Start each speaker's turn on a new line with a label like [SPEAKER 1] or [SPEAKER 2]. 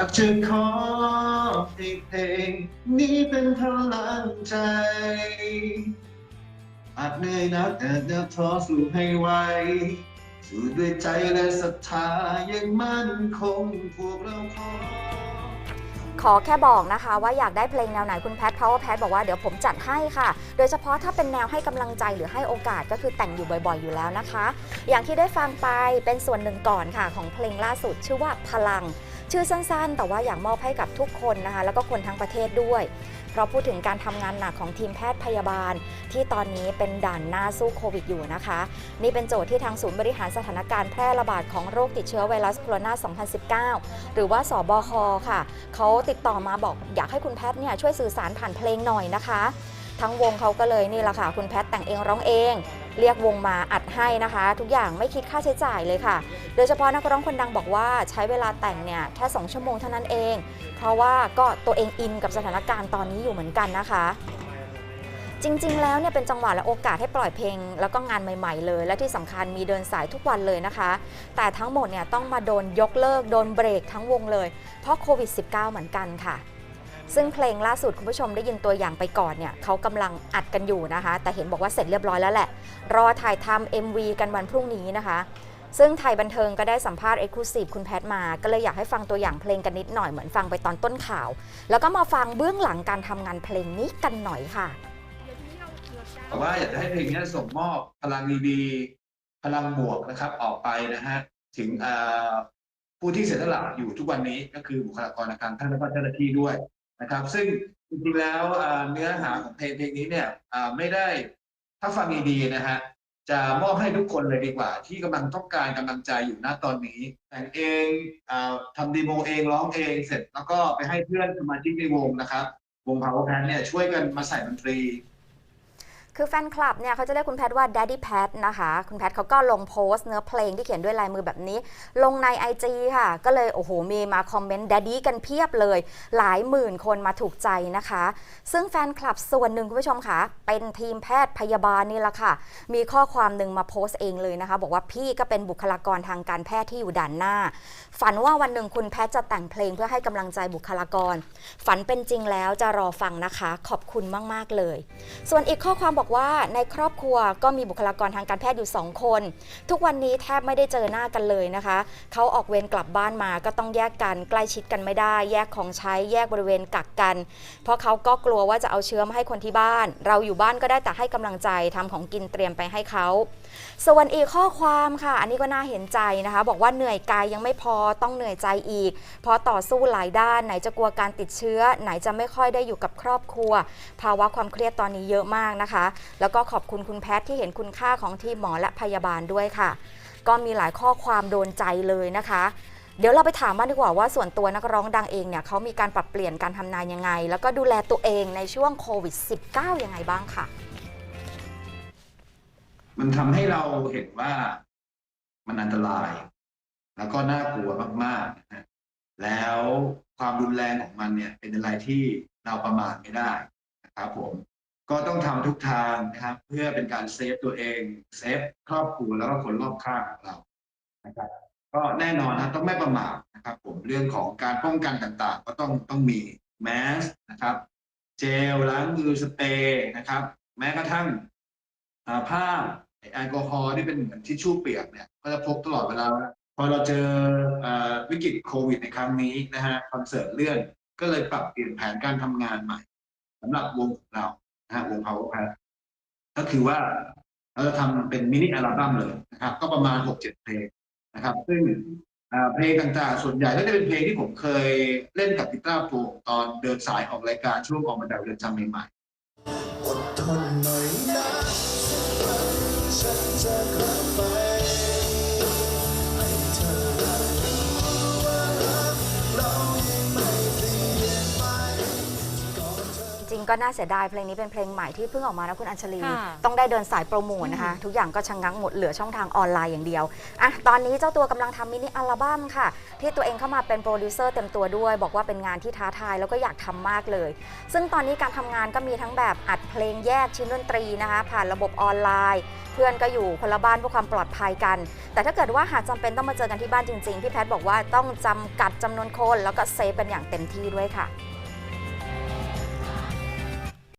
[SPEAKER 1] อยากจะขอให้เพลงนี้เป็นพลังใจอาจเหนื่อยนักแต่จะท้อสู้ให้ไหวสู้ด้วยใจและศรัทธายังมั่นคงพวกเราขอ
[SPEAKER 2] ขอแค่บอกนะคะว่าอยากได้เพลงแนวไหนคุณแพท Power Pat บอกว่าเดี๋ยวผมจัดให้ค่ะ โดยเฉพาะถ้าเป็นแนวให้กำลังใจหรือให้โอกาสก็คือแต่งอยู่บ่อยๆ อยู่แล้วนะคะ อย่างที่ได้ฟังไปเป็นส่วนหนึ่งก่อนค่ะ ของเพลงล่าสุดชื่อว่าพลัง ชื่อสั้นๆ แต่ว่าอยากมอบให้กับทุกคนนะคะแล้วก็คนทั้งประเทศด้วย เพราะพูดถึงการทำงานหนักของทีมแพทย์พยาบาล ที่ตอนนี้เป็นด่านหน้าสู้โควิดอยู่นะคะ นี่เป็นโจทย์ที่ทางศูนย์บริหารสถานการณ์แพร่ระบาดของโรคติดเชื้อไวรัสโคโรนา 2019 หรือว่าสบคค่ะเขาติดต่อมาบอกอยากให้คุณแพทย์เนี่ยช่วยสื่อสารผ่านเพลงหน่อยนะคะทั้งวงเขาก็เลยนี่แหละค่ะ คุณแพทย์แต่งเองร้องเอง เรียกวงมาอัดให้นะคะ ทุกอย่างไม่คิดค่าใช้จ่ายเลยค่ะ โดยเฉพาะนักร้องคนดังบอกว่าใช้เวลาแต่งเนี่ยแค่ 2 ชั่วโมงเท่านั้นเอง เพราะว่าก็ตัวเองอินกับสถานการณ์ตอนนี้อยู่เหมือนกันนะคะ จริงๆ แล้วเนี่ยเป็นจังหวะและโอกาสให้ปล่อยเพลง แล้วก็งานใหม่ ๆ เลย และที่สำคัญมีเดินสายทุกวันเลยนะคะ แต่ทั้งหมดเนี่ยต้องมาโดนยกเลิกโดนเบรกทั้งวงเลย เพราะโควิด -19 เหมือนกันค่ะซึ่งเพลงล่าสุดคุณผู้ชมได้ยินตัวอย่างไปก่อนเนี่ยเขากำลังอัดกันอยู่นะคะ แต่เห็นบอกว่าเสร็จเรียบร้อยแล้วแหละ รอถ่ายทำ MV กันวันพรุ่งนี้นะคะ ซึ่งไทยบันเทิงก็ได้สัมภาษณ์เอ็กซ์คลูซีฟคุณแพทมา ก็เลยอยากให้ฟังตัวอย่างเพลงกันนิดหน่อยเหมือนฟังไปตอนต้นข่าว แล้วก็มาฟังเบื้องหลังการทำงานเพลงนี้กันหน่อยค่ะ
[SPEAKER 1] แต่ว่าอยากจะให้เพลงนี้ส่งมอบพลังดีๆพลังบวกนะครับ ออกไปนะฮะถึงผู้ที่เสียสละอยู่ทุกวันนี้ก็คือบุคลากรทางการแพทย์และเจ้าหน้าที่ด้วยนะครับ ซึ่งจริงๆแล้วเนื้อหาของเพลงเพลงนี้เนี่ยไม่ได้ถ้าฟังดีๆนะฮะ จะมอบให้ทุกคนเลยดีกว่า ที่กำลังต้องการกำลังใจอยู่ณตอนนี้ แต่งเองเอ่อทำดีโมเองร้องเองเสร็จ แล้วก็ไปให้เพื่อนสมาชิกในวงนะครับ วง Power Pan เนี่ยช่วยกันมาใส่ดนตรี
[SPEAKER 2] คือแฟนคลับเนี่ยเขาจะเรียกคุณแพทว่า Daddy Pat นะคะ คุณแพทเขาก็ลงโพสต์เนื้อเพลงที่เขียนด้วยลายมือแบบนี้ ลงใน IG ค่ะ ก็เลย โอ้โห มีมาคอมเมนต์ Daddy กันเพียบเลย หลายหมื่นคนมาถูกใจนะคะ ซึ่งแฟนคลับส่วนหนึ่งคุณผู้ชมคะเป็นทีมแพทย์พยาบาลนี่แหละค่ะ มีข้อความหนึ่งมาโพสต์เองเลยนะคะ บอกว่าพี่ก็เป็นบุคลากรทางการแพทย์ที่อยู่ด่านหน้า ฝันว่าวันหนึ่งคุณแพทย์จะแต่งเพลงเพื่อให้กำลังใจบุคลากร ฝันเป็นจริงแล้วจะรอฟังนะคะ ขอบคุณมาก ๆเลย ส่วนอีกข้อความบอกว่าในครอบครัวก็มีบุคลากรทางการแพทย์อยู่ 2 คน ทุกวันนี้แทบไม่ได้เจอหน้ากันเลยนะคะ เขาออกเวรกลับบ้านมาก็ต้องแยกกันใกล้ชิดกันไม่ได้ แยกของใช้แยกบริเวณกักกัน เพราะเขาก็กลัวว่าจะเอาเชื้อมาให้คนที่บ้าน เราอยู่บ้านก็ได้แต่ให้กำลังใจทำของกินเตรียมไปให้เขา ส่วนอีกข้อความค่ะ อันนี้ก็น่าเห็นใจนะคะ บอกว่าเหนื่อยกายยังไม่พอต้องเหนื่อยใจอีก เพราะต่อสู้หลายด้านไหนจะกลัวการติดเชื้อ ไหนจะไม่ค่อยได้อยู่กับครอบครัว ภาวะความเครียดตอนนี้เยอะมากนะคะ แล้วก็ขอบคุณคุณแพทย์ที่เห็นคุณค่าของทีมหมอและพยาบาลด้วยค่ะ ก็มีหลายข้อความโดนใจเลยนะคะเดี๋ยวเราไปถามบ้างดีกว่าว่าส่วนตัวนักร้องดังเองเนี่ยเขามีการปรับเปลี่ยนการทำนานยังไง แล้วก็ดูแลตัวเองในช่วงโควิด -19 ยังไงบ้างค่ะ
[SPEAKER 1] มันทำให้เราเห็นว่ามันอันตราย แล้วก็น่ากลัวมากๆนะแล้วความรุนแรงของมันเนี่ย เป็นอะไรที่เราประมาทไม่ได้นะครับผมก็ต้องทำทุกทางนะครับ เพื่อเป็นการเซฟตัวเองเซฟครอบครัวแล้วก็คนรอบข้างของเรานะครับก็แน่นอนนะต้องไม่ประมาทนะครับ ผมเรื่องของการป้องกันต่างๆ ก็ต้องต้องมีแมสนะครับ เจลล้างมือสเปรย์นะครับ แม้กระทั่ง ผ้าแอลกอฮอล์ที่เป็นเหมือนทิชชู่เปียกเนี่ยก็จะพกตลอดเวลาพอเราเจอวิกฤตโควิดในครั้งนี้นะฮะคอนเสิร์ตเลื่อนก็เลยปรับเปลี่ยนแผนการทำงานใหม่สำหรับวงของเรานะฮะวง Power p a ก็คือว่าเราจะทำเป็นมินิอัลบั้มเลยนะครับ ก็ประมาณหกเจ็ดเพลงนะครับ ซึ่งเพลงต่างๆ ส่วนใหญ่ก็จะเป็นเพลงที่ผมเคยเล่นกับกีตาร์โปร่งตอนเดินสายออกรายการช่วงออกมาจากเรือนจำใหม่ๆ
[SPEAKER 3] อดทนหน่อย
[SPEAKER 2] ก็น่าเสียดายเพลงนี้เป็นเพลงใหม่ที่เพิ่งออกมานะคุณอัญชลี
[SPEAKER 4] ค่ะ
[SPEAKER 2] ต้องได้เดินสายโปรโมทนะคะ ทุกอย่างก็ชะงงักหมดเหลือช่องทางออนไลน์อย่างเดียวอะตอนนี้เจ้าตัวกำลังทำมินิอัลบั้มค่ะ ที่ตัวเองเข้ามาเป็นโปรดิวเซอร์เต็มตัวด้วย บอกว่าเป็นงานที่ท้าทายแล้วก็อยากทำมากเลย ซึ่งตอนนี้การทำงานก็มีทั้งแบบอัดเพลงแยกชิ้นดนตรีนะคะ ผ่านระบบออนไลน์ เพื่อนก็อยู่คนละบ้านเพื่อความปลอดภัยกัน แต่ถ้าเกิดว่าหากจำเป็นต้องมาเจอกันที่บ้านจริงๆพี่แพทย์บอกว่าต้องจำกัดจำนวนคนแล้วก็เซฟกันอย่างเต็มที่ด้วยค่ะ